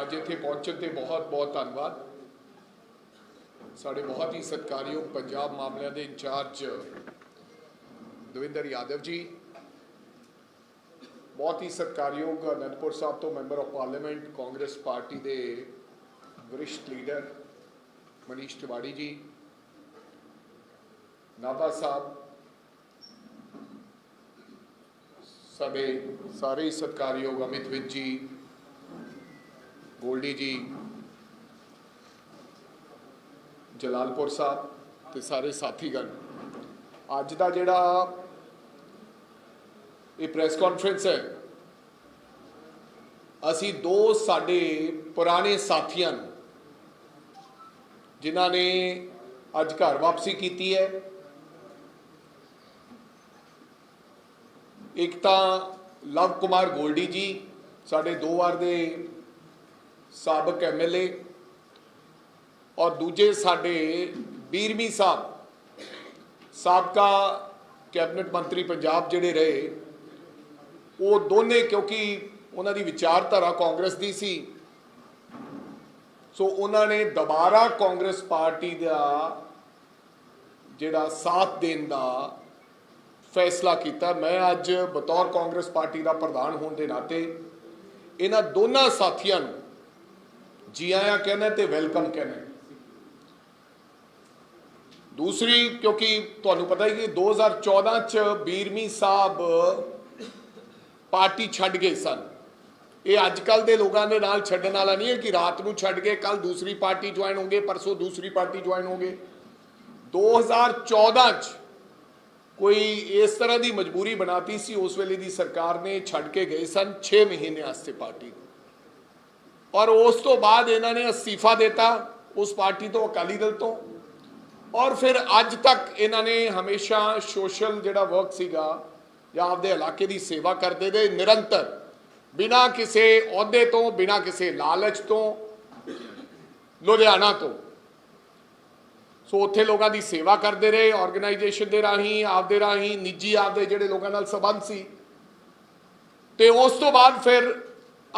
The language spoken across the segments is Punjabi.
ਅੱਜ ਇੱਥੇ ਪਹੁੰਚਣ ਤੇ ਬਹੁਤ ਬਹੁਤ ਧੰਨਵਾਦ। ਸਾਡੇ ਬਹੁਤ ਹੀ ਸਤਿਕਾਰਯੋਗ ਪੰਜਾਬ ਮਾਮਲਿਆਂ ਦੇ ਇੰਚਾਰਜ ਦਵਿੰਦਰ ਯਾਦਵ ਜੀ। ਬਹੁਤ ਹੀ ਸਤਿਕਾਰਯੋਗ ਅਨੰਦਪੁਰ ਸਾਹਿਬ ਤੋਂ member of parliament, Congress party ਦੇ ਵਰਿਸ਼ਟ ਲੀਡਰ ਮਨੀਸ਼ ਤਿਵਾੜੀ ਜੀ, ਨਾਭਾ ਸਾਹਿਬ। ਸਾਡੇ ਸਾਰੇ ਹੀ ਸਤਿਕਾਰਯੋਗ ਅਮਿਤ ਵਿਜ ਜੀ ਗੋਲਡੀ ਜੀ, ਜਲਾਲਪੁਰ ਸਾਹਿਬ ਤੇ ਸਾਰੇ ਸਾਥੀਗਣ। ਅੱਜ ਦਾ ਜਿਹੜਾ ਇਹ ਪ੍ਰੈਸ ਕਾਨਫਰੰਸ ਹੈ, ਅਸੀਂ ਦੋ ਸਾਡੇ ਪੁਰਾਣੇ ਸਾਥੀਆਂ ਨੂੰ, ਜਿਨ੍ਹਾਂ ਨੇ ਅੱਜ ਘਰ ਵਾਪਸੀ ਕੀਤੀ ਹੈ, ਇੱਕ ਤਾਂ ਲਵ ਕੁਮਾਰ ਗੋਲਡੀ ਜੀ, ਸਾਡੇ ਦੋ ਵਾਰ ਦੇ ਸਾਬਕ ਐਮਐਲਏ ਔਰ ਦੂਜੇ ਸਾਡੇ ਬੀਰਮੀ ਸਾਹਿਬ, ਸਾਬਕਾ ਕੈਬਨਿਟ ਮੰਤਰੀ ਪੰਜਾਬ ਜਿਹੜੇ ਰਹੇ, ਉਹ ਦੋਨੇ ਕਿਉਂਕਿ ਉਹਨਾਂ ਦੀ ਵਿਚਾਰਧਾਰਾ ਕਾਂਗਰਸ ਦੀ ਸੀ, ਸੋ ਉਹਨਾਂ ਨੇ ਦੁਬਾਰਾ ਕਾਂਗਰਸ ਪਾਰਟੀ ਦਾ ਜਿਹੜਾ ਸਾਥ ਦੇਣ ਦਾ ਫੈਸਲਾ ਕੀਤਾ। ਮੈਂ ਅੱਜ ਬਤੌਰ ਕਾਂਗਰਸ ਪਾਰਟੀ ਦਾ ਪ੍ਰਧਾਨ ਹੋਣ ਦੇ ਨਾਤੇ ਇਹਨਾਂ ਦੋਨਾਂ ਸਾਥੀਆਂ ਨੂੰ ਜੀ ਆਇਆਂ ਕਹਿੰਦਾ ਤੇ ਵੈਲਕਮ ਕਹਿੰਦਾ। ਦੂਸਰੀ, ਕਿਉਂਕਿ ਤੁਹਾਨੂੰ ਪਤਾ ਹੀ ਕਿ 2014 ਚ ਬੀਰਮੀ ਸਾਹਿਬ ਪਾਰਟੀ ਛੱਡ ਗਏ ਸਨ। ਇਹ ਅੱਜ ਕੱਲ ਦੇ ਲੋਕਾਂ ਦੇ ਨਾਲ ਛੱਡਣ ਵਾਲਾ ਨਹੀਂ ਹੈ ਕਿ ਰਾਤ ਨੂੰ ਛੱਡ ਕੇ ਕੱਲ ਦੂਸਰੀ ਪਾਰਟੀ ਜੁਆਇਨ ਹੋਗੇ ਪਰਸੋਂ ਦੂਸਰੀ ਪਾਰਟੀ ਜੁਆਇਨ ਹੋਗੇ 2014 ਚ ਕੋਈ ਇਸ ਤਰ੍ਹਾਂ ਦੀ ਮਜਬੂਰੀ ਬਣਾਤੀ ਸੀ, ਉਸ ਵੇਲੇ ਦੀ ਸਰਕਾਰ ਨੇ ਛੱਡ ਕੇ ਗਏ ਸਨ 6 ਮਹੀਨੇ ਵਾਸਤੇ ਪਾਰਟੀ ਔਰ ਉਸ ਤੋਂ ਬਾਅਦ ਇਹਨਾਂ ਨੇ ਅਸਤੀਫਾ ਦਿੱਤਾ ਉਸ ਪਾਰਟੀ ਤੋਂ ਅਕਾਲੀ ਦਲ ਤੋਂ। ਔਰ ਫਿਰ ਅੱਜ ਤੱਕ ਇਹਨਾਂ ਨੇ ਹਮੇਸ਼ਾ ਸੋਸ਼ਲ ਜਿਹੜਾ ਵਰਕ ਸੀਗਾ ਜਾਂ ਆਪਦੇ ਇਲਾਕੇ ਦੀ ਸੇਵਾ ਕਰਦੇ ਰਹੇ, ਨਿਰੰਤਰ। ਬਿਨਾਂ ਕਿਸੇ ਅਹੁਦੇ ਤੋਂ, ਬਿਨਾਂ ਕਿਸੇ ਲਾਲਚ ਤੋਂ, ਲੁਧਿਆਣਾ ਤੋਂ। ਸੋ ਉੱਥੇ ਲੋਕਾਂ ਦੀ ਸੇਵਾ ਕਰਦੇ ਰਹੇ ਆਰਗੇਨਾਈਜੇਸ਼ਨ ਦੇ ਰਾਹੀਂ, ਆਪਦੇ ਰਾਹੀਂ, ਨਿੱਜੀ ਆਪਦੇ ਜਿਹੜੇ ਲੋਕਾਂ ਨਾਲ ਸੰਬੰਧ ਸੀ। ਤੇ ਉਸ ਤੋਂ ਬਾਅਦ ਫਿਰ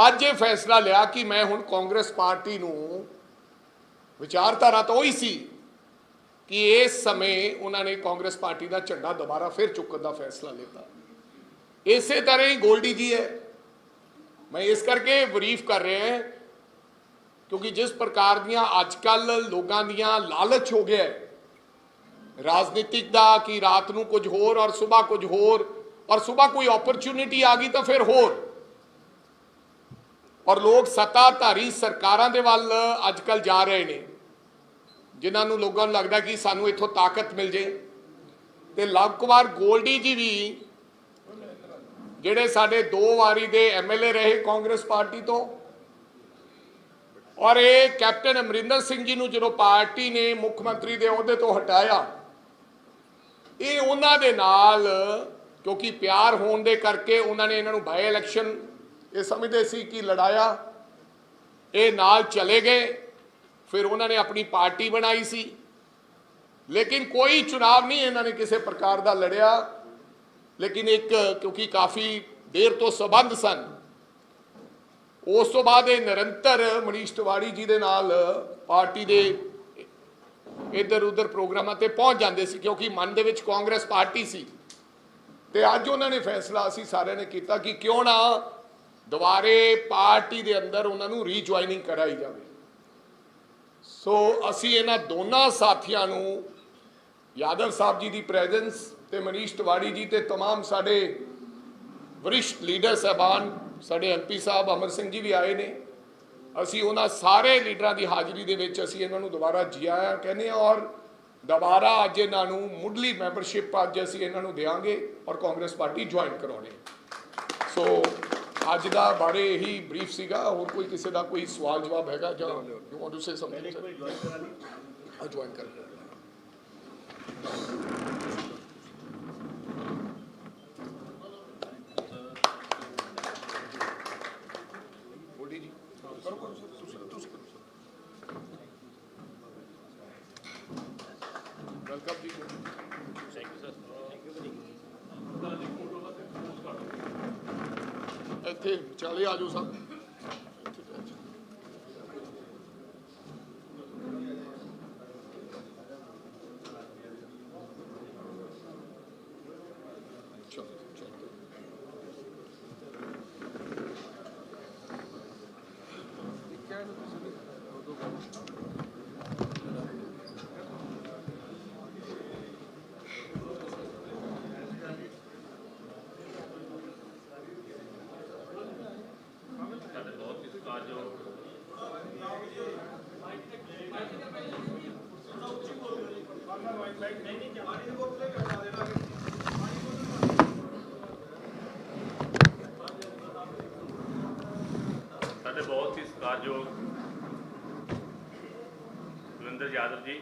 ਅੱਜ ਇਹ ਫੈਸਲਾ ਲਿਆ ਕਿ ਮੈਂ ਹੁਣ ਕਾਂਗਰਸ ਪਾਰਟੀ ਨੂੰ ਵਿਚਾਰਧਾਰਾ ਤਾਂ ਉਹੀ ਸੀ ਕਿ ਇਸ ਸਮੇਂ ਉਹਨਾਂ ਨੇ ਕਾਂਗਰਸ ਪਾਰਟੀ ਦਾ ਝੰਡਾ ਦੁਬਾਰਾ ਫਿਰ ਚੁੱਕਣ ਦਾ ਫੈਸਲਾ ਲਿਆ ਇਸੇ ਤਰ੍ਹਾਂ ਹੀ ਗੋਲਡੀ ਜੀ ਹੈ। ਮੈਂ ਇਸ ਕਰਕੇ ਬਰੀਫ ਕਰ ਰਿਹਾ ਹਾਂ ਕਿਉਂਕਿ ਜਿਸ ਪ੍ਰਕਾਰ ਦੀਆਂ ਅੱਜ ਕੱਲ ਲੋਕਾਂ ਦੀਆਂ ਲਾਲਚ ਹੋ ਗਿਆ ਰਾਜਨੀਤਿਕ ਦਾ ਕਿ ਰਾਤ ਨੂੰ ਕੁਝ ਹੋਰ ਔਰ ਸਵੇਰ ਕੁਝ ਹੋਰ ਔਰ ਸਵੇਰ ਕੋਈ ਓਪਰਚੁਨਿਟੀ ਆ ਗਈ ਤਾਂ ਫਿਰ ਹੋਰ। ਔਰ ਲੋਕ ਸੱਤਾਧਾਰੀ ਸਰਕਾਰਾਂ ਦੇ ਵੱਲ ਅੱਜ ਕੱਲ ਜਾ ਰਹੇ ਨੇ, ਜਿਨ੍ਹਾਂ ਨੂੰ ਲੋਕਾਂ ਨੂੰ ਲੱਗਦਾ ਕਿ ਸਾਨੂੰ ਇੱਥੋਂ ਤਾਕਤ ਮਿਲ ਜੇ। ਤੇ ਲਵ ਕੁਮਾਰ ਗੋਲਡੀ ਜੀ ਵੀ ਜਿਹੜੇ ਸਾਡੇ ਦੋ ਵਾਰੀ ਦੇ ਐਮਐਲਏ ਰਹੇ ਕਾਂਗਰਸ ਪਾਰਟੀ ਤੋਂ, ਔਰ ਇਹ ਕੈਪਟਨ ਅਮਰਿੰਦਰ ਸਿੰਘ ਜੀ ਨੂੰ ਜਦੋਂ ਪਾਰਟੀ ਨੇ ਮੁੱਖ ਮੰਤਰੀ ਦੇ ਅਹੁਦੇ ਤੋਂ ਹਟਾਇਆ, ਇਹ ਉਹਨਾਂ ਦੇ ਨਾਲ, ਕਿਉਂਕਿ ਪਿਆਰ ਹੋਣ ਦੇ ਕਰਕੇ ਉਹਨਾਂ ਨੇ ਇਹਨਾਂ ਨੂੰ ਬਾਈ ਇਲੈਕਸ਼ਨ ਇਹ ਸਮਝਦੇ ਸੀ ਕਿ ਲੜਾਇਆ, ਇਹ ਨਾਲ ਚਲੇ ਗਏ, ਫਿਰ ਉਹਨਾਂ ਨੇ ਆਪਣੀ ਪਾਰਟੀ ਬਣਾਈ ਸੀ। ਲੇਕਿਨ ਕੋਈ ਚੁਣਾਵ ਨਹੀਂ ਇਹਨਾਂ ਨੇ ਕਿਸੇ ਪ੍ਰਕਾਰ ਦਾ ਲੜਿਆ। ਲੇਕਿਨ ਇੱਕ, ਕਿਉਂਕਿ ਕਾਫੀ ਦੇਰ ਤੋਂ ਸਬੰਧ ਸਨ। ਉਸ ਤੋਂ ਬਾਅਦ ਇਹ ਨਿਰੰਤਰ ਮਨੀਸ਼ ਤਿਵਾੜੀ ਜੀ ਦੇ ਨਾਲ ਪਾਰਟੀ ਦੇ ਇੱਧਰ ਉੱਧਰ ਪ੍ਰੋਗਰਾਮਾਂ ਤੇ ਪਹੁੰਚ ਜਾਂਦੇ ਸੀ, ਕਿਉਂਕਿ ਮਨ ਦੇ ਵਿੱਚ ਕਾਂਗਰਸ ਪਾਰਟੀ ਸੀ। ਤੇ ਅੱਜ ਉਹਨਾਂ ਨੇ ਫੈਸਲਾ ਅਸੀਂ ਸਾਰਿਆਂ ਨੇ ਕੀਤਾ ਕਿ ਕਿਉਂ ਨਾ ਦੁਬਾਰੇ ਪਾਰਟੀ ਦੇ ਅੰਦਰ ਉਹਨਾਂ ਨੂੰ ਰੀਜੁਆਇਨਿੰਗ ਕਰਾਈ ਜਾਵੇ ਸੋ ਅਸੀਂ ਇਹਨਾਂ ਦੋਨਾਂ ਸਾਥੀਆਂ ਨੂੰ ਯਾਦਵ ਸਾਹਿਬ ਜੀ ਦੀ ਪ੍ਰੈਜ਼ੈਂਸ ਤੇ ਮਨੀਸ਼ ਤਿਵਾੜੀ ਜੀ ਤੇ तमाम ਸਾਡੇ ਵਰਿਸ਼ਟ ਲੀਡਰ ਸਹਿਬਾਨ ਸਾਡੇ ਐਮਪੀ ਸਾਹਿਬ ਅਮਰ ਸਿੰਘ ਜੀ ਵੀ ਆਏ ਨੇ ਅਸੀਂ ਉਹਨਾਂ ਸਾਰੇ ਲੀਡਰਾਂ ਦੀ ਹਾਜ਼ਰੀ ਦੇ ਵਿੱਚ ਅਸੀਂ ਇਹਨਾਂ ਨੂੰ ਦੁਬਾਰਾ ਜੀ ਆਇਆਂ ਕਹਿੰਦੇ ਹਾਂ ਔਰ ਦੁਬਾਰਾ ਅੱਜ ਇਹਨਾਂ ਨੂੰ ਮੁੱਢਲੀ ਮੈਂਬਰਸ਼ਿਪ ਅੱਜ ਅਸੀਂ ਇਹਨਾਂ ਨੂੰ ਦੇਵਾਂਗੇ ਔਰ ਕਾਂਗਰਸ ਪਾਰਟੀ ਜੁਆਇਨ ਕਰਾਉਣੀ ਸੋ ਅੱਜ ਦਾ ਬਾਰੇ ਇਹੀ ਬਰੀਫ ਸੀਗਾ ਹੋਰ ਕੋਈ ਕਿਸੇ ਦਾ ਕੋਈ ਸਵਾਲ ਜਵਾਬ ਹੈਗਾ ਜਾਂ you want to say something join ਕਰ ਲਿਆ ਗੋਲਡੀ ਜੀ ਕਰੋ ਕਰੋ ਸਰ ਤੁਸੀਂ ਤੁਸੀਂ ਕਰੋ ਵੈਲਕਮ ਜੀ ਇੱਥੇ ਚਲੇ ਆਜੋ ਸਰ ਸਾਡੇ ਬਹੁਤ ਹੀ ਸਤਿਕਾਰਯੋਗ ਸਾਡੇ ਬਹੁਤ ਹੀ ਸੁਰਿੰਦਰ ਯਾਦਵ ਜੀ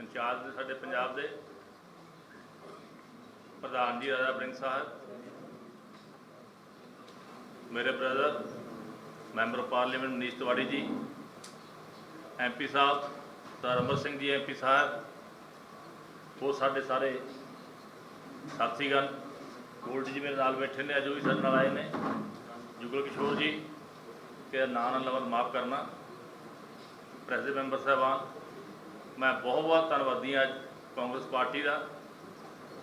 ਇੰਚਾਰਜ ਦੇ, ਸਾਡੇ ਪੰਜਾਬ ਦੇ ਪ੍ਰਧਾਨ ਜੀ ਰਾਜਾ ਬ੍ਰਿੰਗ ਸਾਹਿਬ, ਮੇਰੇ brother member of parliament Manish Tiwari ji MP Sahib, sir Amar Singh ji MP Sahib, ਉਹ ਸਾਡੇ ਸਾਰੇ ਸਾਥੀਗਣ। ਗੋਲਡ ਜੀ ਮੇਰੇ ਨਾਲ ਬੈਠੇ ਨੇ, ਅੱਜ ਉਹ ਵੀ ਸਾਡੇ ਨਾਲ ਆਏ ਨੇ। ਜੁਗਲ ਕਿਸ਼ੋਰ ਜੀ ਕਿ ਨਾਂ ਨਾਲ ਲਵਨ ਮਾਫ ਕਰਨਾ। ਪ੍ਰੈਸ ਦੇ ਮੈਂਬਰ ਸਾਹਿਬਾਨ, ਮੈਂ ਬਹੁਤ ਬਹੁਤ ਧੰਨਵਾਦੀ ਹਾਂ ਅੱਜ ਕਾਂਗਰਸ ਪਾਰਟੀ ਦਾ।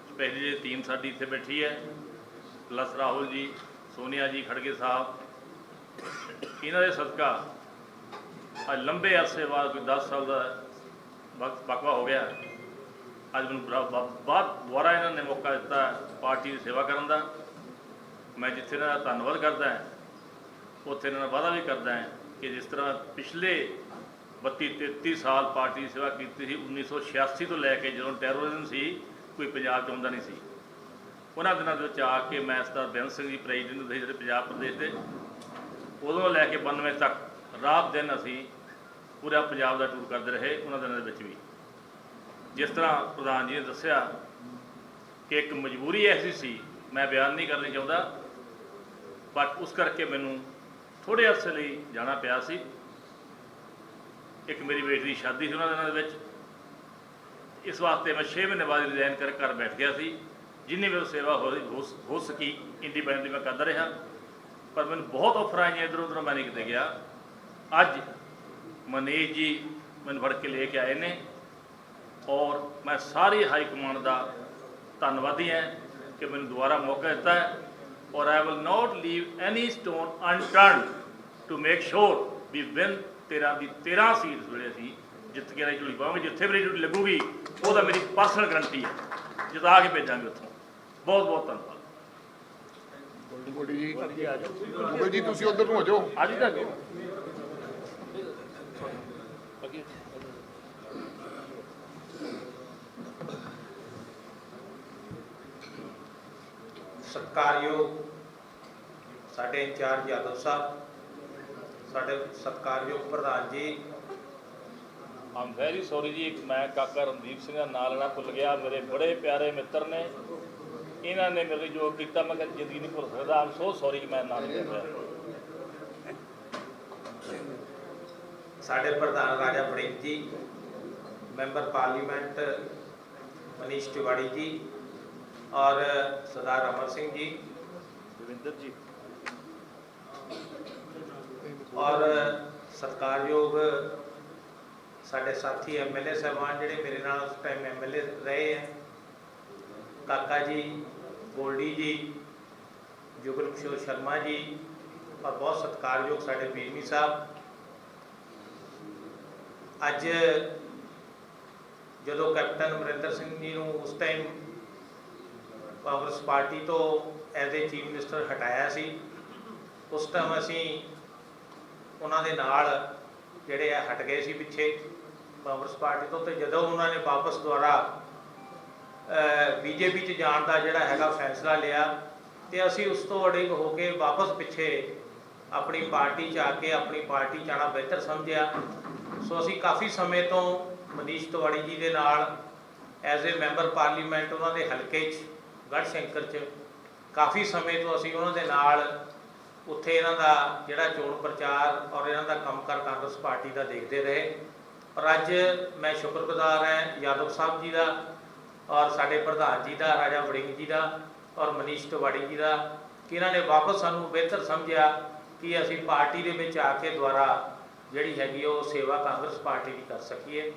ਸਪੈਸ਼ਲੀ ਜਿਹੜੀ ਟੀਮ ਸਾਡੀ ਇੱਥੇ ਬੈਠੀ ਹੈ, ਪਲਸ ਰਾਹੁਲ ਜੀ, ਸੋਨੀਆ ਜੀ, ਖੜਗੇ ਸਾਹਿਬ, ਇਹਨਾਂ ਦੇ ਸਦਕਾ ਅੱਜ ਲੰਬੇ ਅਰਸੇ ਬਾਅਦ ਕੋਈ 10 ਸਾਲ ਦਾ ਵਕਤ ਬਕਵਾ ਹੋ ਗਿਆ। ਅੱਜ ਮੈਨੂੰ ਬਰਾ- ਬ- ਦੁਬਾਰਾ ਇਹਨਾਂ ਨੇ ਮੌਕਾ ਦਿੱਤਾ ਪਾਰਟੀ ਦੀ ਸੇਵਾ ਕਰਨ ਦਾ। ਮੈਂ ਜਿੱਥੇ ਇਹਨਾਂ ਦਾ ਧੰਨਵਾਦ ਕਰਦਾ ਹਾਂ ਉੱਥੇ ਇਹਨਾਂ ਨਾਲ ਵਾਅਦਾ ਵੀ ਕਰਦਾ ਹੈ ਕਿ ਜਿਸ ਤਰ੍ਹਾਂ ਪਿਛਲੇ 32 33 ਸਾਲ ਪਾਰਟੀ ਦੀ ਸੇਵਾ ਕੀਤੀ ਸੀ 1986 ਤੋਂ ਲੈ ਕੇ ਜਦੋਂ ਟੈਰੋਰਿਜ਼ਮ ਸੀ, ਕੋਈ ਪੰਜਾਬ 'ਚ ਆਉਂਦਾ ਨਹੀਂ ਸੀ। ਉਹਨਾਂ ਦਿਨਾਂ ਦੇ ਵਿੱਚ ਆ ਕੇ ਮੈਂ ਸਰਦਾਰ ਬੇਅੰਤ ਸਿੰਘ ਜੀ, ਪ੍ਰੈਜ਼ੀਡੈਂਟ ਹੁੰਦੇ ਜਿਹੜੇ ਪੰਜਾਬ ਪ੍ਰਦੇਸ਼ ਦੇ, ਉਦੋਂ ਲੈ ਕੇ 92 ਤੱਕ ਰਾਤ ਦਿਨ ਅਸੀਂ ਪੂਰਾ ਪੰਜਾਬ ਦਾ ਟੂਰ ਕਰਦੇ ਰਹੇ, ਉਹਨਾਂ ਦਿਨਾਂ ਦੇ ਵਿੱਚ ਵੀ। ਜਿਸ ਤਰ੍ਹਾਂ ਪ੍ਰਧਾਨ ਜੀ ਨੇ ਦੱਸਿਆ ਕਿ ਇੱਕ ਮਜਬੂਰੀ ਐਸੀ ਸੀ, ਮੈਂ ਬਿਆਨ ਨਹੀਂ ਕਰਨੀ ਚਾਹੁੰਦਾ ਬਟ ਉਸ ਕਰਕੇ ਮੈਨੂੰ ਥੋੜੇ ਅਰਸੇ ਲਈ ਜਾਣਾ ਪਿਆ ਸੀ। ਇੱਕ ਮੇਰੀ ਬੇਟੀ ਦੀ ਸ਼ਾਦੀ ਸੀ ਉਹਨਾਂ ਦਿਨਾਂ ਦੇ ਵਿੱਚ। ਇਸ ਵਾਸਤੇ ਮੈਂ 6 ਮਹੀਨੇ ਬਾਅਦ ਰਿਜ਼ਾਈਨ ਕਰ ਘਰ ਬੈਠ ਗਿਆ ਸੀ। ਜਿੰਨੀ ਵੀ ਸੇਵਾ ਹੋ ਹੋ- ਹੋ ਸਕੀ ਇੰਡੀਪੈਂਡੈਂਟਲੀ ਮੈਂ ਕਰਦਾ ਰਿਹਾ। ਪਰ ਮੈਨੂੰ ਬਹੁਤ ਆਫਰ ਆਈਆਂ ਇੱਧਰੋਂ ਉੱਧਰੋਂ, ਮੈਂ ਨਹੀਂ ਕਿਤੇ ਗਿਆ। ਅੱਜ ਮਨੀਸ਼ ਜੀ ਮੈਨੂੰ ਫੜ ਕੇ ਲੈ ਕੇ ਆਏ ਨੇ ਔਰ ਮੈਂ ਸਾਰੀ ਹਾਈ ਕਮਾਂਡ ਦਾ ਧੰਨਵਾਦੀ ਹਾਂ ਕਿ ਮੈਨੂੰ ਦੁਬਾਰਾ ਮੌਕਾ ਦਿੱਤਾ ਹੈ। ਔਰ I will not leave any stone unturned to make sure we win 13 the 13 seats ਜਿਹੜੇ ਅਸੀਂ ਜਿੱਤ ਕੇ ਰਹੀ ਝੁਲੀ ਪਾਵਾਂਗੇ। ਜਿੱਥੇ ਵੀ ਝੁਲੀ ਲੱਗੂਗੀ ਉਹਦਾ ਮੇਰੀ ਪਰਸਨਲ ਗਰੰਟੀ ਹੈ। ਜਿਤਾ ਕੇ ਭੇਜਾਂਗੇ ਉੱਥੋਂ। ਬਹੁਤ ਬਹੁਤ ਧੰਨਵਾਦ। ਗੋਲਡੀ ਜੀ ਗੋਲਡੀ ਜੀ ਤੁਸੀਂ ਉਧਰ ਨੂੰ ਹੋ ਜਾਓ। ਅੱਜ ਤੱਕ ਸਤਿਕਾਰਯੋਗ ਸਾਡੇ ਇੰਚਾਰਜ ਯਾਦਵ ਸਾਹਿਬ ਸਾਡੇ ਸਤਿਕਾਰਯੋਗ ਪ੍ਰਧਾਨ ਜੀ। ਆਮ ਵੈਰੀ ਸੌਰੀ ਜੀ ਮੈਂ ਕਾਕਾ ਰਣਦੀਪ ਸਿੰਘ ਦਾ ਨਾਂ ਲੈਣਾ ਭੁੱਲ ਗਿਆ। ਮੇਰੇ ਬੜੇ ਪਿਆਰੇ ਮਿੱਤਰ ਨੇ। ਇਹਨਾਂ ਨੇ ਮੇਰੇ ਜੋ ਕੀਤਾ ਮੈਂ ਕਦੇ ਜ਼ਿੰਦਗੀ ਨਹੀਂ ਭੁੱਲ ਸਕਦਾ। ਆਮ ਸੋ ਸੌਰੀ ਕਿ ਮੈਂ ਨਾਂ ਨਹੀਂ ਲਿਆ ਸਾਡੇ ਪ੍ਰਧਾਨ ਰਾਜਾ ਵੜਿੰਗ ਜੀ ਮੈਂਬਰ ਪਾਰਲੀਮੈਂਟ ਮਨੀਸ਼ ਤਿਵਾੜੀ ਜੀ ਔਰ ਸਰਦਾਰ ਅਮਰ ਸਿੰਘ ਜੀ। ਰਵਿੰਦਰ ਜੀ। ਔਰ ਸਤਿਕਾਰਯੋਗ ਸਾਡੇ ਸਾਥੀ ਐਮਐਲਏ ਸਾਹਿਬਾਨ ਜਿਹੜੇ ਮੇਰੇ ਨਾਲ ਉਸ ਟਾਈਮ ਐਮਐਲਏ ਰਹੇ ਹੈ ਕਾਕਾ ਜੀ ਗੋਲਡੀ ਜੀ ਜੁਗਲ ਕਿਸ਼ੋਰ ਸ਼ਰਮਾ ਜੀ ਔਰ ਬਹੁਤ ਸਤਿਕਾਰਯੋਗ ਸਾਡੇ ਬੀਰਮੀ ਸਾਹਿਬ। ਅੱਜ ਜਦੋਂ ਕੈਪਟਨ ਅਮਰਿੰਦਰ ਸਿੰਘ ਜੀ ਨੂੰ ਉਸ ਟਾਈਮ ਕਾਂਗਰਸ ਪਾਰਟੀ ਤੋਂ ਐਜ਼ ਏ ਚੀਫ ਮਿਨਿਸਟਰ ਹਟਾਇਆ ਸੀ। ਉਸ ਟਾਈਮ ਅਸੀਂ ਉਹਨਾਂ ਦੇ ਨਾਲ ਜਿਹੜੇ ਆ ਹਟ ਗਏ ਸੀ ਪਿੱਛੇ ਕਾਂਗਰਸ ਪਾਰਟੀ ਤੋਂ ਤੇ ਜਦੋਂ ਉਹਨਾਂ ਨੇ ਵਾਪਸ ਦੁਆਰਾ ਬੀਜੇਪੀ 'ਚ ਜਾਣ ਦਾ ਜਿਹੜਾ ਹੈਗਾ ਫੈਸਲਾ ਲਿਆ ਤੇ ਅਸੀਂ ਉਸ ਤੋਂ ਅੜਿਗ ਹੋ ਕੇ ਵਾਪਸ ਪਿੱਛੇ ਆਪਣੀ ਪਾਰਟੀ 'ਚ ਆ ਕੇ ਆਪਣੀ ਪਾਰਟੀ 'ਚ ਆਉਣਾ ਬਿਹਤਰ ਸਮਝਿਆ। ਸੋ ਅਸੀਂ ਕਾਫੀ ਸਮੇਂ ਤੋਂ ਮਨੀਸ਼ ਤਿਵਾੜੀ ਜੀ ਦੇ ਨਾਲ ਐਜ਼ ਏ ਮੈਂਬਰ ਪਾਰਲੀਮੈਂਟ ਉਹਨਾਂ ਦੇ ਹਲਕੇ 'ਚ ਗੜ੍ਹਸ਼ੰਕਰ 'ਚ ਕਾਫੀ ਸਮੇਂ ਤੋਂ ਅਸੀਂ ਉਹਨਾਂ ਦੇ ਨਾਲ ਉੱਥੇ ਇਹਨਾਂ ਦਾ ਜਿਹੜਾ ਚੋਣ ਪ੍ਰਚਾਰ ਔਰ ਇਹਨਾਂ ਦਾ ਕੰਮਕਾਰ ਕਾਂਗਰਸ ਪਾਰਟੀ ਦਾ ਦੇਖਦੇ ਰਹੇ। ਔਰ ਅੱਜ ਮੈਂ ਸ਼ੁਕਰਗੁਜ਼ਾਰ ਹਾਂ ਯਾਦਵ ਸਾਹਿਬ ਜੀ ਦਾ ਔਰ ਸਾਡੇ ਪ੍ਰਧਾਨ ਜੀ ਦਾ, ਰਾਜਾ ਵੜਿੰਗ ਜੀ ਦਾ ਔਰ ਮਨੀਸ਼ ਤਿਵਾੜੀ ਜੀ ਦਾ ਕਿ ਇਹਨਾਂ ਨੇ ਵਾਪਸ ਸਾਨੂੰ ਬਿਹਤਰ ਸਮਝਿਆ ਕਿ ਅਸੀਂ ਪਾਰਟੀ ਦੇ ਵਿੱਚ ਆ ਕੇ ਦੁਆਰਾ ਜਿਹੜੀ ਹੈਗੀ ਉਹ ਸੇਵਾ ਕਾਂਗਰਸ ਪਾਰਟੀ ਦੀ ਕਰ ਸਕੀਏ।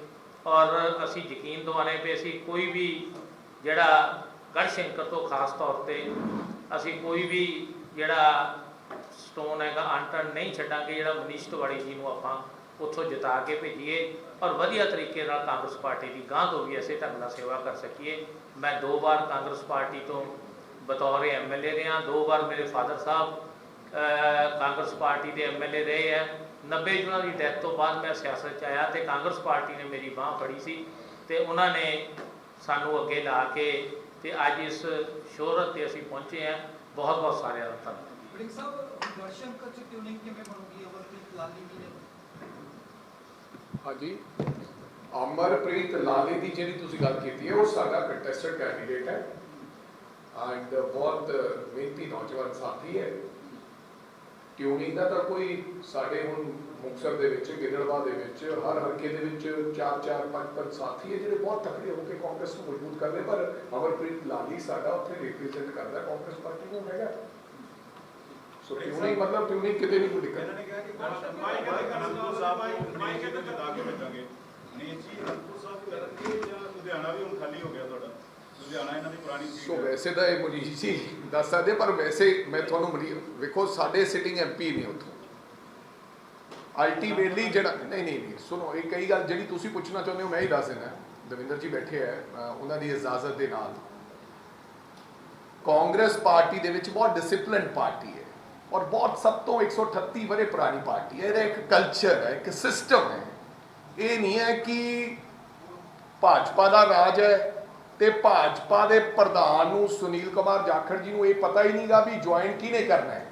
ਔਰ ਅਸੀਂ ਯਕੀਨ ਦਿਵਾਣੇ ਪਏ ਅਸੀਂ ਕੋਈ ਵੀ ਜਿਹੜਾ ਗੜ੍ਹਸ਼ੰਕਰ ਤੋਂ ਖਾਸ ਤੌਰ ਤੇ ਅਸੀਂ ਕੋਈ ਵੀ ਜਿਹੜਾ ਸਟੋਨ ਹੈਗਾ ਅਨਟਰਨ ਨਹੀਂ ਛੱਡਾਂਗੇ, ਜਿਹੜਾ ਮਨੀਸ਼ ਤਿਵਾੜੀ ਜੀ ਨੂੰ ਆਪਾਂ ਉੱਥੋਂ ਜਿਤਾ ਕੇ ਭੇਜੀਏ ਔਰ ਵਧੀਆ ਤਰੀਕੇ ਨਾਲ ਕਾਂਗਰਸ ਪਾਰਟੀ ਦੀ ਗਾਂਹ ਤੋਂ ਵੀ ਅਸੀਂ ਢੰਗ ਨਾਲ ਸੇਵਾ ਕਰ ਸਕੀਏ। ਮੈਂ ਦੋ ਵਾਰ ਕਾਂਗਰਸ ਪਾਰਟੀ ਤੋਂ ਬਤੌਰ ਐਮਐਲਏ ਰਿਹਾ, ਦੋ ਵਾਰ ਮੇਰੇ ਫਾਦਰ ਸਾਹਿਬ ਕਾਂਗਰਸ ਪਾਰਟੀ ਦੇ ਐਮਐਲਏ ਰਹੇ ਹੈ। 90 ਚ ਦੀ ਡੈਥ ਤੋਂ ਬਾਅਦ ਮੈਂ ਸਿਆਸਤ 'ਚ ਆਇਆ ਤੇ ਕਾਂਗਰਸ ਪਾਰਟੀ ਨੇ ਮੇਰੀ ਬਾਹ ਫੜੀ ਸੀ ਤੇ ਉਹਨਾਂ ਨੇ ਸਾਨੂੰ ਅੱਗੇ ਲਾ ਕੇ ਤੇ ਅੱਜ ਇਸ ਸ਼ੋਹਰਤ ਤੇ ਅਸੀਂ ਪਹੁੰਚੇ ਹਾਂ। ਬਹੁਤ ਬਹੁਤ ਸਾਰਿਆਂ ਦਾ ਧੰਨਵਾਦ। ਵੜਿੰਗ ਸਾਹਿਬ ਦਰਸ਼ਨ ਕੱਚ ਟਿਊਨਿੰਗ ਕਿਵੇਂ ਬਣੂਗੀ? ਅਮਰਪ੍ਰੀਤ ਲਾਲੀ ਜੀ ਨੇ ਹਾਂਜੀ। ਅਮਰਪ੍ਰੀਤ ਲਾਲੇ ਦੀ ਜਿਹੜੀ ਤੁਸੀਂ ਗੱਲ ਕੀਤੀ ਹੈ ਉਹ ਸਾਡਾ ਕੰਟੈਸਟਡ ਕੈਂਡੀਡੇਟ ਹੈ। ਐਂਡ ਬਹੁਤ ਮਿਹਨਤੀ ਨੌਜਵਾਨ ਸਾਥੀ ਹੈ। ਟਿਊਨਿੰਗ ਦਾ ਤਾਂ ਕੋਈ ਸਾਡੇ ਹੁਣ ਮੁਕਤਸਰ ਦੇ ਵਿੱਚ ਗਿੱਦੜਬਾਹ ਦੇ ਵਿੱਚ ਹਰ ਹਲਕੇ ਦੇ ਵਿੱਚ ਚਾਰ ਚਾਰ ਪੰਜ ਪੰਜ ਸਾਥੀ ਹੈ ਜਿਹੜੇ ਬਹੁਤ ਤਕੜੇ ਹੋ ਕੇ ਕਾਂਗਰਸ ਨੂੰ ਮਜ਼ਬੂਤ ਕਰ ਰਹੇ। ਪਰ ਅਮਰਪ੍ਰੀਤ ਲਾਲੀ ਸਾਡਾ ਉੱਥੇ ਰਿਪਰੈਜ਼ੈਂਟ ਕਰਦਾ ਕਾਂਗਰਸ ਪਾਰਟੀ ਨੂੰ ਹੈਗਾ। ਸੋ ਟਿਊਨਿੰਗ ਮਤਲਬ ਟਿਊਨਿੰਗ ਕਿਤੇ ਨਹੀਂ ਕੋਈ ਦਿੱਕਤ। ਇਹਨਾਂ ਨੇ ਕਿਹਾ ਕਿ ਮਾਈ ਕਹਿੰਦੇ ਅਨੰਦਪੁਰ ਸਾਹਿਬ ਨੂੰ ਮਾਈ ਕਹਿੰਦੇ ਜਿਤਾ ਕੇ ਭੇਜਾਂਗੇ। ਨੀਚ ਜੀ ਅਨੰਦਪੁਰ ਸਾਹਿਬ ਕਰਨਗੇ ਜਾਂ ਲੁਧਿਆਣਾ ਵੀ ਹੁਣ ਖਾਲੀ ਹੋ ਗਿਆ ਤੁਹਾਡਾ? ਲੁਧਿਆਣਾ ਇਹਨਾਂ ਦੀ ਪੁਰਾਣੀ ਸੀਟ ਸੋ ਹੈ। ਵੈਸੇ ਤਾਂ ਇਹ ਮਨੀਸ਼ ਜੀ ਦੱਸ ਸਕਦੇ ਪਰ ਵੈਸੇ ਮੈਂ ਤੁਹਾਨੂੰ ਮਨੀ ਵੇਖੋ ਸਾਡੇ ਸਿਟਿੰਗ ਐਮਪੀ ਨੇ ਉੱਥੋਂ। ਅਲਟੀਮੇਟਲੀ ਜਿਹੜਾ ਨਹੀਂ ਨਹੀਂ ਨਹੀਂ, ਸੁਣੋ, ਇਹ ਕਈ ਗੱਲ ਜਿਹੜੀ ਤੁਸੀਂ ਪੁੱਛਣਾ ਚਾਹੁੰਦੇ ਹੋ, ਮੈਂ ਹੀ ਦੱਸ ਦਿੰਦਾ। ਦਵਿੰਦਰ ਜੀ ਬੈਠੇ ਹੈ ਉਹਨਾਂ ਦੀ ਇਜਾਜ਼ਤ ਦੇ ਨਾਲ। ਕਾਂਗਰਸ ਪਾਰਟੀ ਦੇ ਵਿੱਚ ਬਹੁਤ ਡਿਸਪਲਿਨ ਪਾਰਟੀ ਹੈ ਔਰ ਬਹੁਤ ਸਭ ਤੋਂ 138 ਵਰੇ ਪੁਰਾਣੀ ਪਾਰਟੀ ਹੈ। ਇਹਦਾ ਇੱਕ ਕਲਚਰ ਹੈ, ਇੱਕ ਸਿਸਟਮ ਹੈ। ਇਹ ਨਹੀਂ ਹੈ ਕਿ ਭਾਜਪਾ ਦਾ ਰਾਜ ਹੈ ਤੇ ਭਾਜਪਾ ਦੇ ਪ੍ਰਧਾਨ ਨੂੰ ਸੁਨੀਲ ਕੁਮਾਰ ਜਾਖੜ ਜੀ ਨੂੰ ਇਹ ਪਤਾ ਹੀ ਨਹੀਂਗਾ ਵੀ ਜੁਆਇਨ ਕਿਹਨੇ ਕਰਨਾ ਹੈ।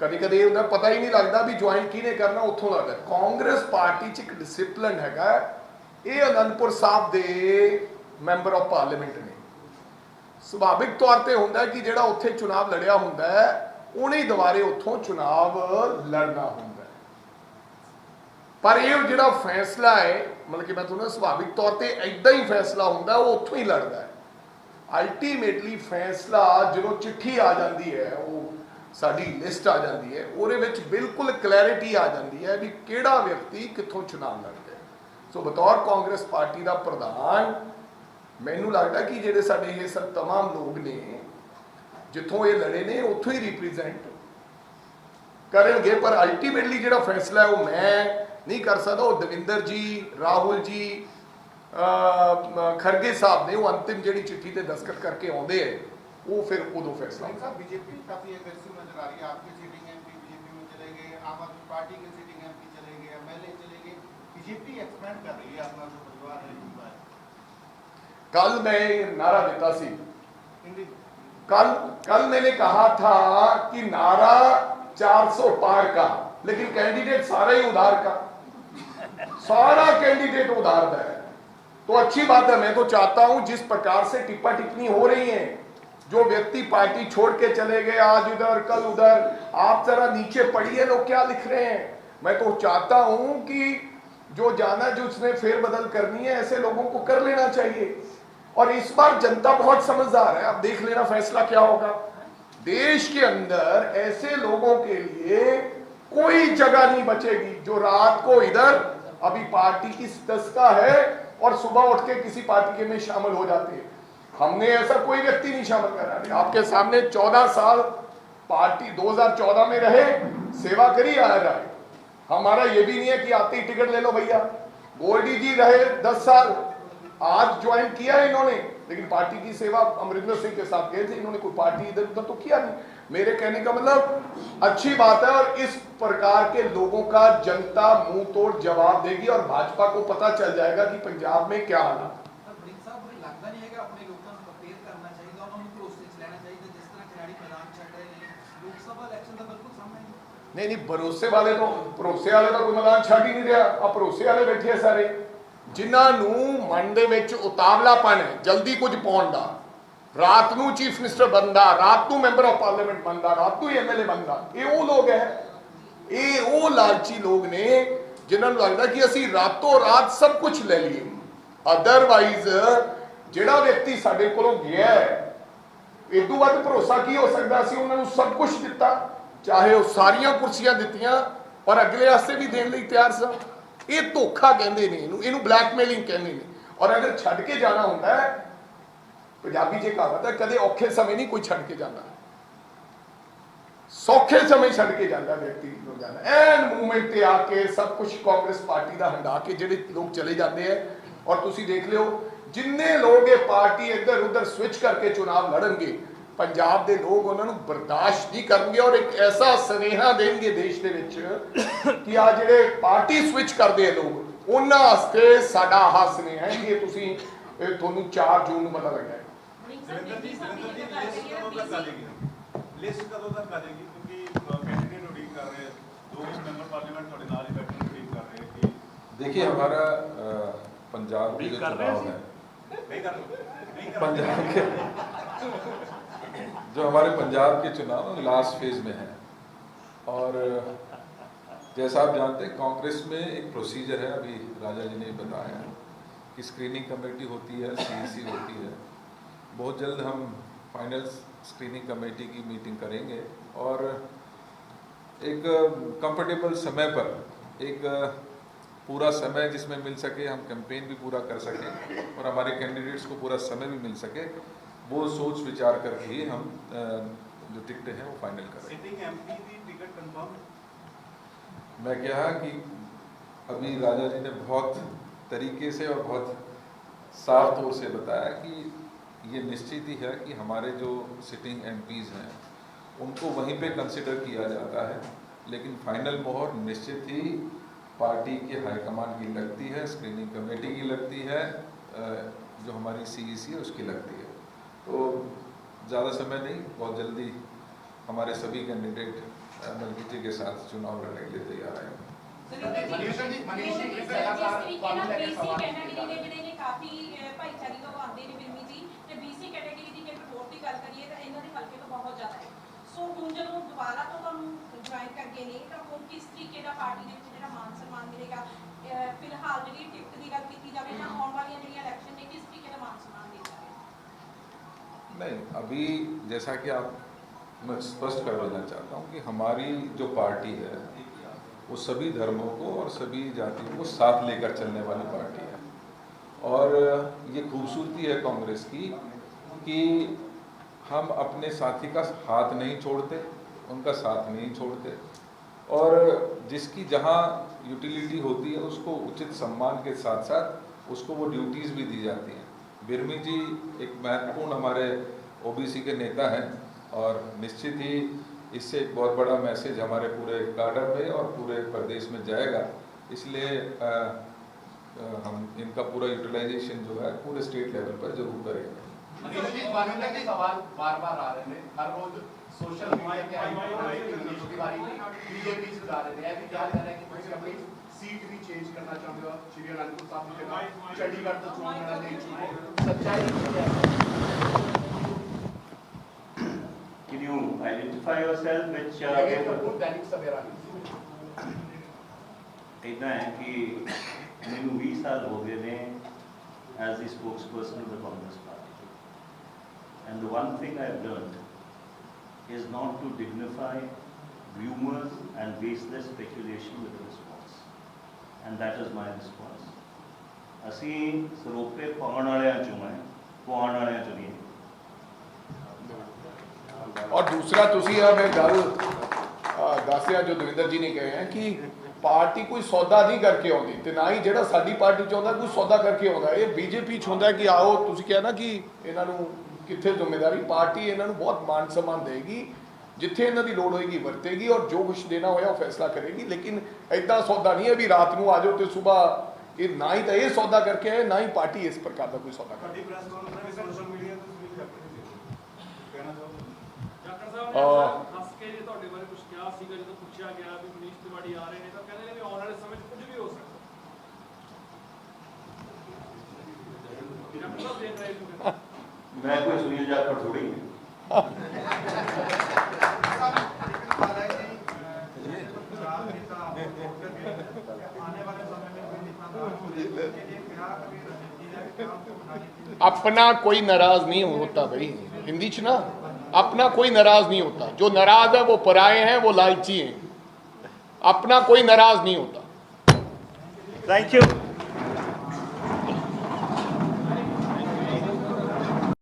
ਕਦੇ ਕਦੇ ਇਹ ਹੁੰਦਾ, ਪਤਾ ਹੀ ਨਹੀਂ ਲੱਗਦਾ ਵੀ ਜੁਆਇਨ ਕਿਹਨੇ ਕਰਨਾ, ਉੱਥੋਂ ਲੱਗਦਾ। ਕਾਂਗਰਸ ਪਾਰਟੀ 'ਚ ਇੱਕ ਡਿਸਪਲਿਨ ਹੈਗਾ, ਇਹ ਅਨੰਦਪੁਰ ਸਾਹਿਬ ਦੇ ਮੈਂਬਰ ਆਫ ਪਾਰਲੀਮੈਂਟ ਨੇ। ਸੁਭਾਵਿਕ ਤੌਰ ਤੇ ਹੁੰਦਾ ਕਿ ਜਿਹੜਾ ਉੱਥੇ ਚੁਣਾਵ ਲੜਿਆ ਹੁੰਦਾ ਉਹਨੇ ਦੁਬਾਰੇ ਉੱਥੋਂ ਚੁਣਾਵ ਲੜਨਾ ਹੁੰਦਾ ਪਰ ਇਹ ਜਿਹੜਾ ਫੈਸਲਾ ਹੈ, ਮਤਲਬ ਕਿ ਮੈਂ ਤੁਹਾਨੂੰ ਸੁਭਾਵਿਕ ਤੌਰ ਤੇ ਐਦਾਂ ਹੀ ਫੈਸਲਾ ਹੁੰਦਾ, ਉਹ ਉੱਥੋਂ ਹੀ ਲੜਦਾ ਹੈ। ਅਲਟੀਮੇਟਲੀ ਫੈਸਲਾ ਜਦੋਂ ਚਿੱਠੀ ਆ ਜਾਂਦੀ ਹੈ, ਉਹ ਸਾਡੀ ਲਿਸਟ ਆ ਜਾਂਦੀ ਹੈ ਉਹਦੇ ਵਿੱਚ ਬਿਲਕੁਲ ਕਲੈਰਿਟੀ ਆ ਜਾਂਦੀ ਹੈ ਵੀ ਕਿਹੜਾ ਵਿਅਕਤੀ ਕਿੱਥੋਂ ਚੁਣਾਵ ਲੜਦਾ ਹੈ ਸੋ ਬਤੌਰ ਕਾਂਗਰਸ ਪਾਰਟੀ ਦਾ ਪ੍ਰਧਾਨ ਮੈਨੂੰ ਲੱਗਦਾ ਕਿ ਜਿਹੜੇ ਸਾਡੇ ਇਹ ਸਭ तमाम ਲੋਕ ਨੇ ਜਿੱਥੋਂ ਇਹ ਲੜੇ ਨੇ ਉੱਥੋਂ ਹੀ ਰਿਪਰੈਜ਼ੈਂਟ ਕਰਨਗੇ ਪਰ ਅਲਟੀਮੇਟਲੀ ਜਿਹੜਾ ਫੈਸਲਾ ਹੈ ਉਹ ਮੈਂ ਨਹੀਂ ਕਰ ਸਕਦਾ ਉਹ ਦਵਿੰਦਰ ਜੀ ਰਾਹੁਲ ਜੀ ਅਹ, ਖਰਗੇ ਸਾਹਿਬ ਨੇ ਉਹ ਅੰਤਿਮ ਜਿਹੜੀ ਚਿੱਠੀ ਤੇ ਦਸਖਤ ਕਰਕੇ ਆਉਂਦੇ ਹੈ वो फिर उदू फैसला बीजेपी काफ़ी एग्रेसिव नज़र आ रही है। सीटिंग एमपी बीजेपी में चले गए आम आदमी पार्टी के सीटिंग एमपी चले गए एमएलए चले गए। बीजेपी एक्सपेंड कर रही है अपना जो परिवार है कल मैं नारा देता सी। कल कल मैंने कहा था कि नारा 400 पार का लेकिन कैंडिडेट सारा ही उधार का। सारा कैंडिडेट उधार का है। तो अच्छी बात है मैं तो चाहता हूँ जिस प्रकार से टिप्पा टिप्पणी हो रही है जो व्यक्ति पार्टी छोड़ के चले गए, आज उधर कल उधर, आप जरा नीचे पढ़िए लोग क्या लिख रहे हैं। मैं तो चाहता हूँ कि जो जाना जो उसने फेरबदल करनी है, ऐसे लोगों को कर लेना चाहिए। और इस बार जनता बहुत समझदार है, आप देख लेना फैसला क्या होगा। देश के अंदर ऐसे लोगों के लिए कोई जगह नहीं बचेगी, जो रात को इधर, अभी पार्टी की दस्ता है, और सुबह उठ के किसी पार्टी के में शामिल हो जाते हैं। हमने ऐसा कोई व्यक्ति नहीं शामिल करा। आपके सामने 14 साल पार्टी 2014 में रहे, सेवा करी आ रहा हमारा ये भी नहीं है कि आते ही टिकट ले लो भैया। गोल्डी जी रहे 10 साल, आज ज्वाइन किया है इन्होंने, लेकिन पार्टी की सेवा अमरिंदर सिंह के साथ गए थे, इन्होंने कोई पार्टी इधर उधर तो किया नहीं। मेरे कहने का मतलब अच्छी बात है और इस प्रकार के लोगों का जनता मुँह तोड़ जवाब देगी और भाजपा को पता चल जाएगा कि पंजाब में क्या हालात। ਨਹੀਂ ਨਹੀਂ, ਭਰੋਸੇ ਵਾਲੇ ਤੋਂ ਭਰੋਸੇ ਵਾਲੇ ਦਾ ਕੋਈ ਮੈਦਾਨ ਛੱਡ ਹੀ ਨਹੀਂ ਰਿਹਾ। ਆ ਭਰੋਸੇ ਵਾਲੇ ਬੈਠੇ ਆ ਸਾਰੇ। ਜਿਨ੍ਹਾਂ ਨੂੰ ਮਨ ਦੇ ਵਿੱਚ ਉਤਾਵਲਾਪਨ ਹੈ, ਜਲਦੀ ਕੁਝ ਪਾਉਣ ਦਾ। ਰਾਤ ਨੂੰ ਚੀਫ ਮਿਨਿਸਟਰ ਬੰਦਾ ਰਾਤ ਨੂੰ ਮੈਂਬਰ ਆਫ ਪਾਰਲੀਮੈਂਟ ਬੰਦਾ ਰਾਤ ਨੂੰ ਐਮਐਲਏ ਬੰਦਾ ਇਹ ਉਹ ਲੋਕ ਹੈ। ਇਹ ਉਹ ਲਾਲਚੀ ਲੋਕ ਨੇ, ਜਿਨ੍ਹਾਂ ਨੂੰ ਲੱਗਦਾ ਕਿ ਅਸੀਂ ਰਾਤੋਂ ਰਾਤ ਸਭ ਕੁਝ ਲੈ ਲਈਏ। ਅਦਰਵਾਈਜ਼ ਜਿਹੜਾ ਵਿਅਕਤੀ ਸਾਡੇ ਕੋਲੋਂ ਗਿਆ ਹੈ ਤੋਂ ਵੱਧ ਭਰੋਸਾ ਕੀ ਹੋ ਸਕਦਾ? ਸੀ ਉਹਨਾਂ ਨੂੰ ਸਭ ਕੁਝ ਦਿੱਤਾ। ਚਾਹੇ ਉਹ ਸਾਰੀਆਂ ਕੁਰਸੀਆਂ ਦਿੱਤੀਆਂ ਔਰ ਅਗਲੇ ਵਾਸਤੇ ਵੀ ਦੇਣ ਲਈ ਤਿਆਰ ਸਨ ਇਹ ਧੋਖਾ ਕਹਿੰਦੇ ਨੇ ਇਹਨੂੰ ਇਹਨੂੰ ਬਲੈਕਮੇਲਿੰਗ ਕਹਿੰਦੇ ਨੇ। ਔਰ ਅਗਰ ਛੱਡ ਕੇ ਜਾਣਾ ਹੁੰਦਾ ਹੈ, ਪੰਜਾਬੀ ਜੇ ਕਹਾਵਤ ਹੈ, ਕਦੇ ਔਖੇ ਸਮੇਂ ਨਹੀਂ ਕੋਈ ਛੱਡ ਕੇ ਜਾਂਦਾ। ਸੌਖੇ ਸਮੇਂ ਛੱਡ ਕੇ ਜਾਂਦਾ ਵਿਅਕਤੀ ਨੂੰ ਜਾਂਦਾ ਐਨ ਮੂਵਮੈਂਟ ਤੇ ਆ ਕੇ ਸਭ ਕੁਝ ਕਾਂਗਰਸ ਪਾਰਟੀ ਦਾ ਹੰਡਾ ਕੇ ਜਿਹੜੇ ਲੋਕ ਚਲੇ ਜਾਂਦੇ ਆ ਔਰ ਤੁਸੀਂ ਦੇਖ ਲਿਓ, ਜਿੰਨੇ ਲੋਕ ਇਹ ਪਾਰਟੀ ਇੱਧਰ ਉੱਧਰ ਸਵਿਚ ਕਰਕੇ ਚੁਣਾਵ ਲੜਨਗੇ ਪੰਜਾਬ ਦੇ ਲੋਕ ਉਹਨਾਂ ਨੂੰ ਬਰਦਾਸ਼ਤ ਨਹੀਂ ਕਰਨਗੇ ਔਰ ਇੱਕ ਐਸਾ ਸੁਨੇਹਾ ਦੇਣਗੇ ਦੇਸ਼ ਦੇ ਵਿੱਚ ਕਿ ਆ ਜਿਹੜੇ ਪਾਰਟੀ ਸਵਿਚ ਕਰਦੇ ਆ ਲੋਕ ਉਹਨਾਂ ਵਾਸਤੇ ਸਾਡਾ ਆਹ ਸੁਨੇਹਾ ਹੈ ਕਿ ਇਹ ਤੁਸੀਂ ਇਹ ਤੁਹਾਨੂੰ 4 ਜੂਨ ਨੂੰ ਪਤਾ ਲੱਗਿਆ ਜਲੰਧਰ ਜੀ ਜਲੰਧਰ ਜੀ ਲਿਸਟ ਕਦੋਂ ਤੱਕ ਆ ਜਾਏਗੀ ਲਿਸਟ ਕਦੋਂ ਤੱਕ ਆ ਜਾਏਗੀ ਕਿਉਂਕਿ ਕੈਂਡੀਡੇਟ ਉਡੀਕ ਕਰ ਰਹੇ ਦੋ ਮੈਂਬਰ ਪਾਰਲੀਮੈਂਟ ਤੁਹਾਡੇ ਨਾਲ ਹੀ ਬੈਠੇ ਉਡੀਕ ਕਰ ਰਹੇ ਕਿ देखिए हमारा अ, पंजाब के जो चुनाव है ਨਹੀਂ ਕਰ ਨਹੀਂ ਕਰ पंजाब के जो हमारे पंजाब के चुनाव लास्ट फ़ेज़ में है। और, जैसा आप जानते हैं, कांग्रेस में एक प्रोसीजर है, अभी राजा जी ने बताया कि स्क्रीनिंग कमेटी होती है सीईसी होती है। बहुत जल्द हम फाइनल स्क्रीनिंग कमेटी की मीटिंग करेंगे। और एक कंफर्टेबल समय पर, एक, पूरा समय जिसमें मिल सके, हम कैंपेन भी पूरा कर सकें और हमारे कैंडिडेट्स को पूरा समय भी मिल सके। वो सोच विचार करके ही हम जो टिकटें हैं वो फाइनल कर रहे हैं। मैं क्या कि अभी राजा जी ने बहुत तरीके से और बहुत साफ़ तौर से बताया कि ये निश्चित ही है कि हमारे जो सिटिंग एम हैं उनको वहीं पे कंसिडर किया जाता है लेकिन फाइनल मोहर निश्चित ही पार्टी के हाईकमान की लगती है स्क्रीनिंग कमेटी की लगती है जो हमारी सीईसी है उसकी लगती है। तो ज़्यादा समय नहीं बहुत जल्दी हमारे सभी कैंडिडेट मलकी जी के साथ चुनाव लड़ने के लिए तैयार हैं ਮਨੀਸ਼ ਜੀ ਮਨੀਸ਼ ਜੀ ਜਿਸ ਇੱਕ ਲਗਾਤਾਰ ਤਰੀਕੇ ਤੁਹਾਨੂੰ ਨਾਲ ਲੈ ਕੇ BC ਸਵਾਲ ਕੈਟਾਗਰੀ ਦੇ ਜਿਹੜੇ ਨੇ ਕਾਫੀ ਅਹ, ਭਾਈਚਾਰੇ ਤੋਂ ਆਉਂਦੇ ਨੇ ਬਿਰਮੀ ਜੀ ਤੇ BC ਕੈਟਾਗਰੀ ਦੀ ਜੇਕਰ ਵੋਟ ਦੀ ਗੱਲ ਕਰੀਏ ਤਾਂ ਇਹਨਾਂ ਦੇ ਹਲਕੇ ਤੋਂ ਬਹੁਤ ਜ਼ਿਆਦਾ ਹੈ ਸੋ ਹੁਣ ਜਦੋਂ ਦੁਬਾਰਾ ਤੋਂ ਤੁਹਾਨੂੰ ਜੁਆਇਨ ਕਰ ਗਏ ਨੇ ਤਾਂ ਹੁਣ ਕਿਸ ਤਰੀਕੇ ਦਾ ਪਾਰਟੀ ਦੇ ਵਿੱਚ ਜਿਹੜਾ ਮਾਨ ਸਨਮਾਨ ਮਿਲੇਗਾ ਅਹ, ਫਿਲਹਾਲ ਜਿਹੜੀ ਟਿਕਟ ਦੀ ਗੱਲ ਕੀਤੀ ਜਾਵੇ ਤਾਂ ਆਉਣ ਵਾਲੀਆਂ ਜਿਹੜੀਆਂ ਇਲੈਕਸ਼ਨ ਨੇ ਕਿਸ ਤਰੀਕੇ ਦਾ ਮਾਨ ਸਨਮਾਨ ਦੇ ਜਾਵੇ नहीं, अभी जैसा कि आप, मैं स्पष्ट कर देना चाहता हूँ कि हमारी जो पार्टी है, वो सभी धर्मों को और सभी जातियों को साथ लेकर चलने वाली पार्टी है। और ये खूबसूरती है कांग्रेस की कि हम अपने साथी का हाथ नहीं छोड़ते, उनका साथ नहीं छोड़ते। और जिसकी जहाँ यूटिलिटी होती है, उसको उचित सम्मान के साथ साथ उसको वो ड्यूटीज़ भी दी जाती हैं। बिरमी जी एक महत्वपूर्ण हमारे ओबीसी के नेता हैं और निश्चित ही इससे एक बहुत बड़ा मैसेज हमारे पूरे कार्डर में और पूरे प्रदेश में जाएगा। इसलिए हम इनका पूरा यूटिलाइजेशन जो है पूरे स्टेट लेवल पर ज़रूर करेंगे। सवाल बार बार आ रहे हैं। हर रोज ਸੋਸ਼ਲ ਮੀਡੀਆ ਤੇ ਆਈ ਹੋਈ ਕਿ ਮਨੀਸ਼ ਤਿਵਾਰੀ ਬੀਜੇਪੀ ਜਾ ਰਹੇ ਇਹ ਵੀ ਕਿਹਾ ਜਾ ਰਿਹਾ ਕਿ ਤੁਸੀਂ ਆਪਣੀ ਸੀਟ ਵੀ ਚੇਂਜ ਕਰਨਾ ਚਾਹੁੰਦੇ ਹੋ। ਸ਼੍ਰੀ ਅਨੰਦਪੁਰ ਸਾਹਿਬ ਦੀ ਜਗ੍ਹਾ ਚੰਡੀਗੜ੍ਹ ਤੋਂ ਚੋਣ ਲੜਨ ਦੇ ਇੱਛੁਕ ਹੋ ਸੱਚਾਈ ਕੀ ਹੈ? Can you identify yourself which uh, ਸਵੇਰਾ ਨਹੀਂ ਇਦਾਂ ਹੈ ਕਿ ਮੈਨੂੰ 20 ਸਾਲ ਹੋ ਗਏ ਨੇ as the spokesperson of the Congress Party. And the one thing I have learned is not to dignify rumors and baseless speculation with a response. And that is my response. ਅਸੀਂ ਸਰੋਪੇ ਪਾਉਣ ਵਾਲਿਆਂ ਚੋਂ ਹੈ ਪਾਉਣ ਵਾਲਿਆਂ ਚੋਂ ਨਹੀਂ ਔਰ ਦੂਸਰਾ ਤੁਸੀਂ ਆ ਮੈਂ ਗੱਲ ਦੱਸਿਆ ਜੋ ਦਵਿੰਦਰ ਜੀ ਨੇ ਕਹੇ ਹੈ ਕਿ ਪਾਰਟੀ ਕੋਈ ਸੌਦਾ ਨਹੀਂ ਕਰਕੇ ਆਉਂਦੀ ਤੇ ਨਾ ਹੀ ਜਿਹੜਾ ਸਾਡੀ ਪਾਰਟੀ ਚ ਆਉਂਦਾ, ਕੋਈ ਸੌਦਾ ਕਰਕੇ ਆਉਂਦਾ ਇਹ ਬੀਜੇਪੀ ਚ ਹੁੰਦਾ ਕਿ ਆਓ, ਤੁਸੀਂ ਕਿਹਾ ਨਾ ਕਿ ਇਹਨਾਂ ਨੂੰ ਕਿੱਥੇ ਜ਼ਿੰਮੇਵਾਰੀ? ਪਾਰਟੀ ਇਹਨਾਂ ਨੂੰ ਬਹੁਤ ਮਾਨ ਸਨਮਾਨ ਦੇਗੀ ਜਿੱਥੇ ਇਹਨਾਂ ਦੀ ਲੋੜ ਹੋਏਗੀ ਵਰਤੇਗੀ ਔਰ ਜੋ ਕੁਝ ਦੇਣਾ ਹੋਇਆ ਉਹ ਫੈਸਲਾ ਕਰੇਗੀ। ਲੇਕਿਨ ਐਦਾਂ ਸੌਦਾ ਨਹੀਂ ਹੈ ਵੀ ਰਾਤ ਨੂੰ ਆ ਜਾਓ ਤੇ ਸਵੇਰ ਇਹ ਨਾ ਹੀ ਤਾਂ ਇਹ ਸੌਦਾ ਕਰਕੇ ਆਏ ਨਾ ਹੀ ਪਾਰਟੀ ਇਸ ਪ੍ਰਕਾਰ ਦਾ ਕੋਈ ਸੌਦਾ ਕਰਦੀ ਪ੍ਰੈਸ ਕਾਨਫਰੰਸ ਸੋਸ਼ਲ ਮੀਡੀਆ ਤੇ ਤੁਸੀਂ ਕਰਦੇ ਕਹਿਣਾ ਚਾਹੋਗੇ? ਡਾਕਟਰ ਸਾਹਿਬ ਦੱਸ ਕੇ ਜੇ ਤੁਹਾਡੇ ਬਾਰੇ ਕੁਝ ਕਿਹਾ ਸੀਗਾ ਜਦੋਂ ਪੁੱਛਿਆ ਗਿਆ ਵੀ ਮਨੀਸ਼ ਤਿਵਾੜੀ ਆ ਰਹੇ ਨੇ ਤਾਂ ਕਹਿੰਦੇ ਨੇ ਵੀ ਆਉਣ ਵਾਲੇ ਸਮੇਂ 'ਚ ਕੁਝ ਵੀ ਹੋ ਸਕਦਾ। ਡਾਕਟਰ ਸਾਹਿਬ ਦੇਖ ਰਹੇ सुनील जाखड़ थोड़ी अपना कोई नाराज़ नहीं होता भाई। हिंदी च ना? अपना कोई नाराज़ नहीं होता। जो नाराज़ है वो पराए हैं वो लालची हैं। अपना कोई नाराज़ नहीं होता। Thank you